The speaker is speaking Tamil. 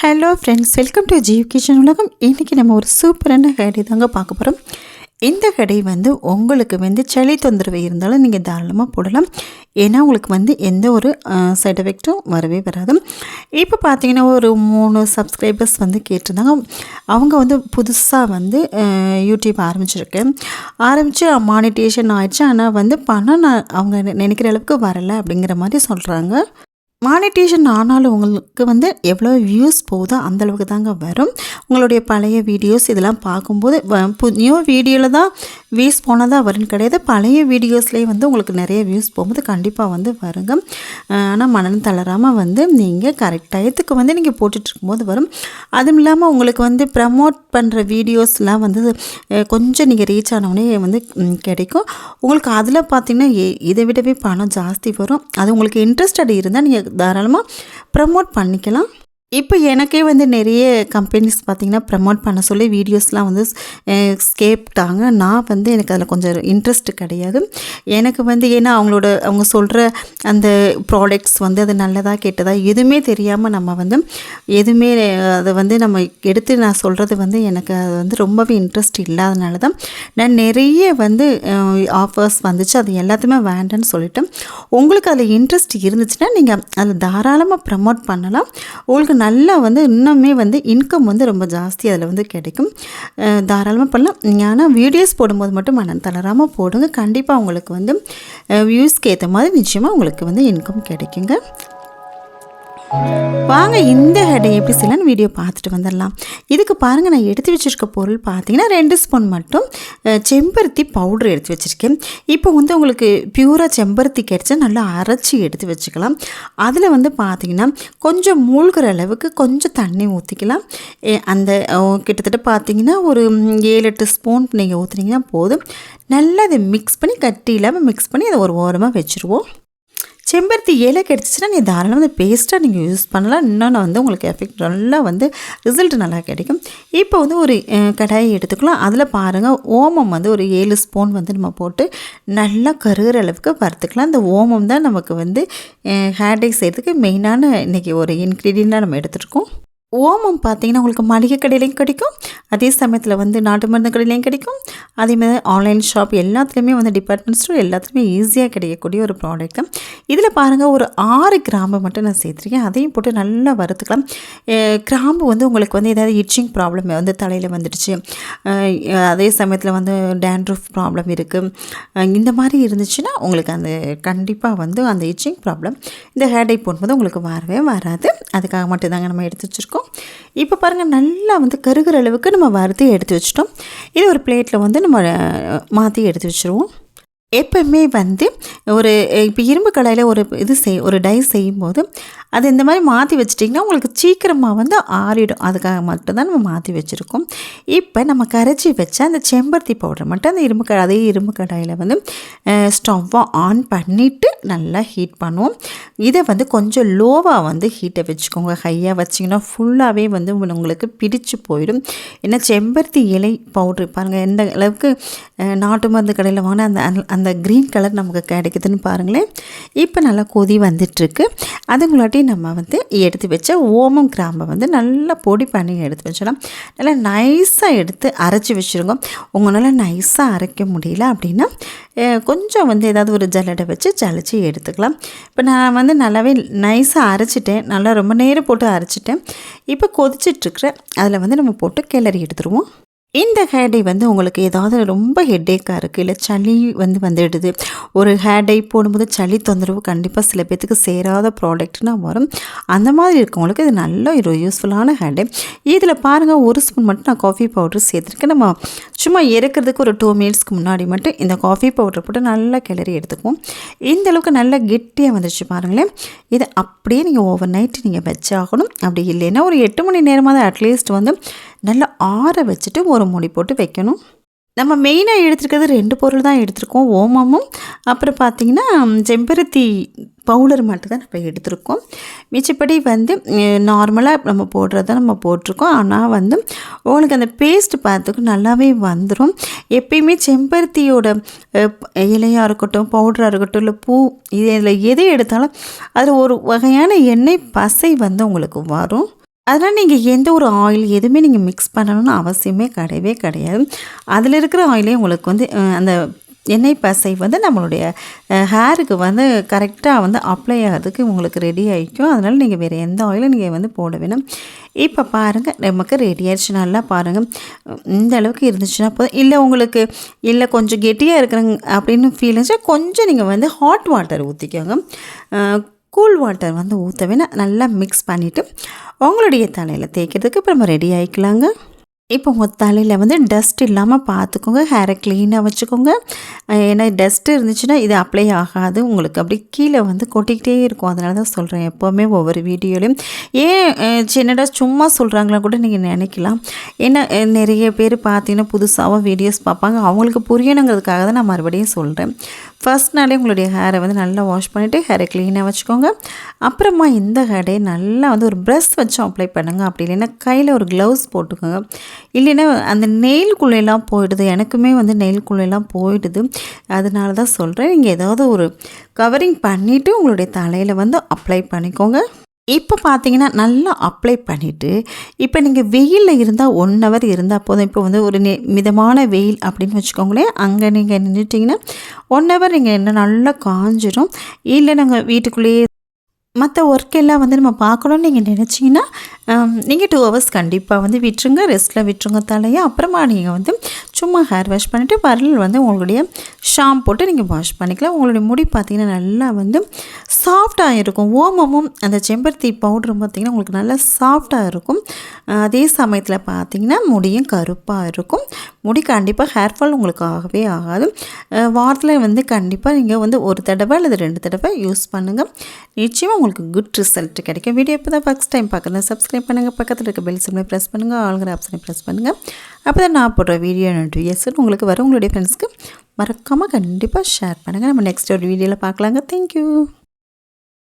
Hello friends welcome to Jeev kitchen உலகம். இன்றைக்கி நம்ம ஒரு சூப்பரான கடை தாங்க பார்க்க போகிறோம் இந்த கடை வந்து உங்களுக்கு வந்து சளி தொந்தரவு இருந்தாலும் நீங்கள் தாராளமாக போடலாம். ஏன்னா உங்களுக்கு வந்து எந்த ஒரு சைட் எஃபெக்ட்டும் வரவே வராது. இப்போ பார்த்தீங்கன்னா ஒரு மூணு சப்ஸ்கிரைபர்ஸ் வந்து கேட்டிருந்தாங்க. அவங்க வந்து புதுசாக வந்து யூடியூப் ஆரம்பிச்சிருக்கு. ஆரம்பித்து மானிட்டேஷன் ஆயிடுச்சு. ஆனால் வந்து பணம் நான் அவங்க நினைக்கிற அளவுக்கு வரலை அப்படிங்கிற மாதிரி சொல்கிறாங்க மானிட்டேஷன் ஆனாலும் உங்களுக்கு வந்து எவ்வளோ வியூஸ் போகுதோ அந்தளவுக்கு தாங்க வரும். உங்களுடைய பழைய வீடியோஸ் இதெல்லாம் பார்க்கும்போது வ- பு- நியூ வீடியோவில் தான் வியூஸ் போனதாக வரும்னு கிடையாது. பழைய வீடியோஸ்லேயே வந்து உங்களுக்கு நிறைய வியூஸ் போகும்போது கண்டிப்பாக வந்து வருங்க. ஆனால் மனம் தளராமல் வந்து நீங்கள் கரெக்ட் டயத்துக்கு வந்து நீங்கள் போட்டுட்ருக்கும்போது வரும். அதுவும் இல்லாமல் உங்களுக்கு வந்து ப்ரமோட் பண்ணுற வீடியோஸ்லாம் வந்து கொஞ்சம் நீங்கள் ரீச் ஆனவுடனே வந்து கிடைக்கும். உங்களுக்கு அதில் பார்த்திங்கன்னா எ- இதை விடவே பணம் ஜாஸ்தி வரும். அது உங்களுக்கு இன்ட்ரெஸ்டட் இருந்தால் நீங்கள் தாராளமாக ப்ரமோட் பண்ணிக்கலாம். இப்போ எனக்கே வந்து நிறைய கம்பெனிஸ் பார்த்திங்கன்னா ப்ரமோட் பண்ண சொல்லி வீடியோஸ்லாம் வந்து கேட்டாங்க. நான் வந்து எனக்கு அதில் கொஞ்சம் இன்ட்ரெஸ்ட் கிடையாது. எனக்கு வந்து ஏன்னா அவங்களோட அவங்க சொல்கிற அந்த ப்ராடக்ட்ஸ் வந்து அது நல்லதா கெட்டதா எதுவுமே தெரியாமல் நம்ம வந்து எதுவுமே அதை வந்து நம்ம எடுத்து நான் சொல்கிறது வந்து எனக்கு அது வந்து ரொம்பவே இன்ட்ரெஸ்ட் இல்லாதனால தான் நான் நிறைய வந்து ஆஃபர்ஸ் வந்துச்சு. அது எல்லாத்தையுமே வேண்டான்னு சொல்லிட்டேன் உங்களுக்கு அதில் இன்ட்ரெஸ்ட் இருந்துச்சுன்னா நீங்கள் அதை தாராளமாக ப்ரமோட் பண்ணலாம். உங்களுக்கு நல்லா வந்து இன்னுமே வந்து இன்கம் வந்து ரொம்ப ஜாஸ்தி அதில் வந்து கிடைக்கும். தாராளமாக பண்ணலாம். ஆனால் வீடியோஸ் போடும்போது மட்டும் மனம் தளராமல் போடுங்க. கண்டிப்பாக உங்களுக்கு வந்து வியூஸ்க்கு ஏற்ற மாதிரி நிச்சயமாக உங்களுக்கு வந்து இன்கம் கிடைக்குங்க. வாங்க இந்த ஹெடை எப்படி செய்யலாம்னு வீடியோ பார்த்துட்டு வந்துடலாம். இதுக்கு பாருங்கள் நான் எடுத்து வச்சுருக்க பொருள் பார்த்தீங்கன்னா ரெண்டு ஸ்பூன் மட்டும் செம்பருத்தி பவுடர் எடுத்து வச்சுருக்கேன். இப்போ வந்து உங்களுக்கு பியூராக செம்பருத்தி கிடச்சா நல்லா அரைச்சி எடுத்து வச்சுக்கலாம். அதில் வந்து பார்த்தீங்கன்னா கொஞ்சம் மூழ்கிற அளவுக்கு கொஞ்சம் தண்ணி ஊற்றிக்கலாம் அந்த கிட்டத்தட்ட பார்த்தீங்கன்னா ஒரு ஏழு எட்டு ஸ்பூன் நீங்கள் ஊற்றுனீங்கன்னா போதும். நல்லா அதை மிக்ஸ் பண்ணி கட்டி இல்லாமல் மிக்ஸ் பண்ணி அதை ஒரு ஓரமாக வச்சுருவோம். செம்பருத்தி இலை கிடச்சிச்சின்னா நீ தாராளமாக வந்து பேஸ்ட்டாக நீங்கள் யூஸ் பண்ணலாம். இன்னொன்று வந்து உங்களுக்கு எஃபெக்ட் நல்லா வந்து ரிசல்ட் நல்லா கிடைக்கும். இப்போ வந்து ஒரு கடாயை எடுத்துக்கலாம். அதில் பாருங்கள் ஓமம் வந்து ஒரு ஏழு ஸ்பூன் வந்து நம்ம போட்டு நல்லா கருகிற அளவுக்கு வறுத்துக்கலாம். அந்த ஓமம் தான் நமக்கு வந்து ஹேர் செய்கிறதுக்கு மெயினான இன்றைக்கி ஒரு இன்க்ரீடியண்ட்டாக நம்ம எடுத்துருக்கோம் ஓமம் பார்த்தீங்கன்னா உங்களுக்கு மளிகை கடையிலையும் கிடைக்கும். அதே சமயத்தில் வந்து நாட்டு மருந்து கடையிலையும் கிடைக்கும். அதே மாதிரி ஆன்லைன் ஷாப் எல்லாத்துலேயுமே வந்து டிபார்ட்மெண்ட் ஸ்டோர் எல்லாத்துலேயுமே ஈஸியாக கிடைக்கக்கூடிய ஒரு ப்ராடக்ட் இதில் பாருங்கள் ஒரு ஆறு கிராம்பு மட்டும் நான் சேர்த்துருக்கேன். அதையும் போட்டு நல்லா வறுத்துக்கலாம். கிராம்பு வந்து உங்களுக்கு வந்து ஏதாவது இச்சிங் ப்ராப்ளம் வந்து தலையில் வந்துடுச்சு. அதே சமயத்தில் வந்து டேண்ட்ரூஃப் ப்ராப்ளம் இருக்குது இந்த மாதிரி இருந்துச்சுன்னா உங்களுக்கு அந்த கண்டிப்பாக வந்து அந்த இச்சிங் ப்ராப்ளம் இந்த ஹேடை போடும்போது உங்களுக்கு வரவே வராது. அதுக்காக மட்டும்தாங்க நம்ம எடுத்து வச்சுருக்கோம். இப்போ பாருங்கள் நல்லா வந்து கருகிற அளவுக்கு நம்ம வறுத்து எடுத்து வச்சிட்டோம். இது ஒரு பிளேட்டில் வந்து நம்ம மாற்றி எடுத்து வச்சுருவோம். எப்பவுமே வந்து ஒரு இப்போ இரும்பு கடாயில் ஒரு இது செய் ஒரு டை செய்யும்போது அது இந்த மாதிரி மாற்றி வச்சிட்டிங்கன்னா உங்களுக்கு சீக்கிரமாக வந்து ஆறிடும். அதுக்காக மட்டும்தான் நம்ம மாற்றி வச்சுருக்கோம். இப்போ நம்ம கரைச்சி வச்ச அந்த செம்பருத்தி பவுடர் மட்டும் அந்த இரும்பு கடை அதே இரும்பு கடாயில் வந்து ஸ்டவ்வை ஆன் பண்ணிவிட்டு நல்லா ஹீட் பண்ணுவோம். இதை வந்து கொஞ்சம் லோவாக வந்து ஹீட்டை வச்சுக்கோங்க. ஹையாக வச்சிங்கன்னா ஃபுல்லாகவே வந்து உங்களுக்கு பிடிச்சு போயிடும். ஏன்னா செம்பருத்தி இலை பவுட்ரு பாருங்கள் எந்த அளவுக்கு நாட்டு மருந்து கடையில் வாங்கின அந்த அந்த- அந்த க்ரீன் கலர் நமக்கு கிடைக்குதுன்னு பாருங்களேன். இப்போ நல்லா கொதி வந்துட்டுருக்கு. அதுங்களாட்டி நம்ம வந்து எடுத்து வச்ச ஓமம் கிராம்பை வந்து நல்லா பொடி பண்ணி எடுத்து வச்சிடலாம். நல்லா நைஸாக எடுத்து அரைச்சி வச்சுருங்க. உங்களால் நைஸாக அரைக்க முடியல அப்படின்னா கொஞ்சம் வந்து ஏதாவது ஒரு ஜல்லடை வச்சு ஜலிச்சு எடுத்துக்கலாம். இப்போ நான் வந்து நல்லாவே நைஸாக அரைச்சிட்டேன். நல்லா ரொம்ப நேரம் போட்டு அரைச்சிட்டேன். இப்போ கொதிச்சிட்ருக்குற அதில் வந்து நம்ம போட்டு கிளறி எடுத்துருவோம். இந்த ஹேர் டை வந்து உங்களுக்கு ஏதாவது ரொம்ப ஹெட்டேக்காக இருக்குது இல்லை சளி வந்து வந்துடுது. ஒரு ஹேர் டை போடும்போது சளி தொந்தரவு கண்டிப்பாக சில பேர்த்துக்கு சேராத ப்ராடக்ட்னா வரும். அந்த மாதிரி இருக்கவங்களுக்கு இது நல்ல ஒரு யூஸ்ஃபுல்லான ஹேர் டை இதில் பாருங்கள் ஒரு ஸ்பூன் மட்டும் நான் காஃபி பவுடர் சேர்த்துருக்கேன். நம்ம சும்மா இறக்கிறதுக்கு ஒரு டூ மினிட்ஸ்க்கு முன்னாடி மட்டும் இந்த காஃபி பவுடர் போட்டு நல்லா கிளறி எடுத்துக்குவோம். இந்த அளவுக்கு நல்லா கெட்டியாக வந்துடுச்சு பாருங்களேன். இதை அப்படியே நீங்கள் ஓவர் நைட் நீங்கள் வச்சாகணும். அப்படி இல்லைன்னா ஒரு எட்டு மணி நேரமாக தான் அட்லீஸ்ட் வந்து ஆற வச்சுட்டு ஒரு மூடி போட்டு வைக்கணும். நம்ம மெயினாக எடுத்துருக்கிறது ரெண்டு பொருள் தான் எடுத்திருக்கோம் ஓமமும். அப்புறம் பார்த்திங்கன்னா செம்பருத்தி பவுடர் மட்டும் தான் நம்ம எடுத்திருக்கோம். மிச்சப்படி வந்து நார்மலாக நம்ம போடுறத நம்ம போட்டிருக்கோம். ஆனால் வந்து உங்களுக்கு அந்த பேஸ்ட் பார்த்துக்கு நல்லாவே வந்துடும் எப்பயுமே செம்பருத்தியோட இலையாக இருக்கட்டும் பவுடராக இருக்கட்டும் இல்லை பூ இதில் எதை எடுத்தாலும் அதில் ஒரு வகையான எண்ணெய் பசை வந்து உங்களுக்கு வரும். அதனால் நீங்கள் எந்த ஒரு ஆயில் எதுவுமே நீங்கள் மிக்ஸ் பண்ணணும்னு அவசியமே கிடையவே கிடையாது. அதில் இருக்கிற ஆயிலே உங்களுக்கு வந்து அந்த எண்ணெய் பசை வந்து நம்மளுடைய ஹேருக்கு வந்து கரெக்டாக வந்து அப்ளை ஆகிறதுக்கு உங்களுக்கு ரெடி ஆகிக்கும் அதனால் நீங்கள் வேறு எந்த ஆயிலும் நீங்கள் வந்து போட வேணும். இப்போ பாருங்கள் நமக்கு ரெடி ஆயிடுச்சு. நல்லா பாருங்கள் இந்த அளவுக்கு இருந்துச்சுன்னா போதும். இல்லை உங்களுக்கு இல்லை கொஞ்சம் கெட்டியாக இருக்கிறங்க அப்படின்னு ஃபீல் இருந்துச்சுன்னா கொஞ்சம் நீங்கள் வந்து ஹாட் வாட்டர் ஊற்றிக்கோங்க கூல் வாட்டர் வந்து ஊற்ற நல்லா மிக்ஸ் பண்ணிவிட்டு உங்களுடைய தலையில் தேய்க்கிறதுக்கு இப்போ நம்ம ரெடி ஆகிக்கலாங்க இப்போ உங்கள் தலையில் வந்து டஸ்ட் இல்லாமல் பார்த்துக்கோங்க ஹேரை க்ளீனாக வச்சுக்கோங்க. ஏன்னா டஸ்ட் இருந்துச்சுன்னா இது அப்ளை ஆகாது. உங்களுக்கு அப்படி கீழே வந்து கொட்டிக்கிட்டே இருக்கும். அதனால தான் சொல்கிறேன் எப்போவுமே ஒவ்வொரு வீடியோலையும். ஏன் அஹ் சும்மா சொல்கிறாங்களா கூட நீங்கள் நினைக்கலாம். ஏன்னா நிறைய பேர் பார்த்தீங்கன்னா புதுசாகவும் வீடியோஸ் பார்ப்பாங்க. அவங்களுக்கு புரியணுங்கிறதுக்காக தான் நான் மறுபடியும் சொல்கிறேன் ஃபர்ஸ்ட் நாளே உங்களுடைய ஹேரை வந்து நல்லா வாஷ் பண்ணிவிட்டு ஹேரை க்ளீனாக வச்சுக்கோங்க. அப்புறமா இந்த ஹேரை நல்லா வந்து ஒரு ப்ரெஷ் வச்சு அப்ளை பண்ணுங்கள் அப்படி இல்லைன்னா கையில் ஒரு க்ளவுஸ் போட்டுக்கோங்க. இல்லைன்னா அந்த நெயில்குள்ளெல்லாம் போயிடுது. எனக்குமே வந்து நெயில்குள்ளெல்லாம் போயிடுது. அதனால தான் சொல்கிறேன் நீங்கள் ஏதாவது ஒரு கவரிங் பண்ணிவிட்டு உங்களுடைய தலையில் வந்து அப்ளை பண்ணிக்கோங்க. இப்போ பார்த்தீங்கன்னா நல்லா அப்ளை பண்ணிவிட்டு இப்போ நீங்கள் வெயிலில் இருந்தால் ஒன் ஹவர் இருந்தால் போதும். இப்போ வந்து ஒரு நெ- மிதமான வெயில் அப்படின்னு வச்சுக்கோங்களேன். அங்கே நீங்கள் நின்றுட்டிங்கன்னா ஒன் ஹவர் நீங்கள் என்ன நல்லா காஞ்சிடும் இல்லை நாங்கள் வீட்டுக்குள்ளேயே மற்ற ஒர்க் எல்லாம் வந்து நம்ம பார்க்கணும்னு நீங்கள் நினச்சிங்கன்னா நீங்கள் டூ ஹவர்ஸ் கண்டிப்பாக வந்து விட்டுருங்க ரெஸ்ட்டில் விட்டுருங்க தலையை. அப்புறமா நீங்கள் வந்து சும்மா ஹேர் வாஷ் பண்ணிவிட்டு பரலில் வந்து உங்களுடைய ஷாம் போட்டு நீங்கள் வாஷ் பண்ணிக்கலாம். உங்களுடைய முடி பார்த்தீங்கன்னா நல்லா வந்து சாஃப்டாக இருக்கும். ஓமமும் அந்த செம்பருத்தி பவுடரும் பார்த்தீங்கன்னா உங்களுக்கு நல்லா சாஃப்டாக இருக்கும். அதே சமயத்தில் பார்த்தீங்கன்னா முடியும் கருப்பாக இருக்கும். முடி கண்டிப்பாக ஹேர் ஃபால் உங்களுக்கு ஆகவே ஆகாது. வாரத்தில் வந்து கண்டிப்பாக நீங்கள் வந்து ஒரு தடவை அல்லது ரெண்டு தடவை யூஸ் பண்ணுங்கள் நிச்சயமாக உங்களுக்கு குட் ரிசல்ட் கிடைக்கும். வீடியோ இப்போ தான் ஃபஸ்ட் டைம் பார்க்குறேன் சப்ஸ்கிரைப் பண்ணுங்கள் பக்கத்தில் இருக்க பெல் சிம்மை ப்ரெஸ் பண்ணுங்கள் ஆளுங்கிற ஆப்ஷனை ப்ரெஸ் பண்ணுங்கள் அப்போ தான் நான் போடுற வீடியோ நோட்டிஃபிகேஷன் உங்களுக்கு வர உங்களுடைய ஃப்ரெண்ட்ஸ்க்கு மறக்காமல் கண்டிப்பாக ஷேர் பண்ணுங்கள் நம்ம நெக்ஸ்ட் ஒரு வீடியோவில் பார்க்கலாங்க. தேங்க்யூ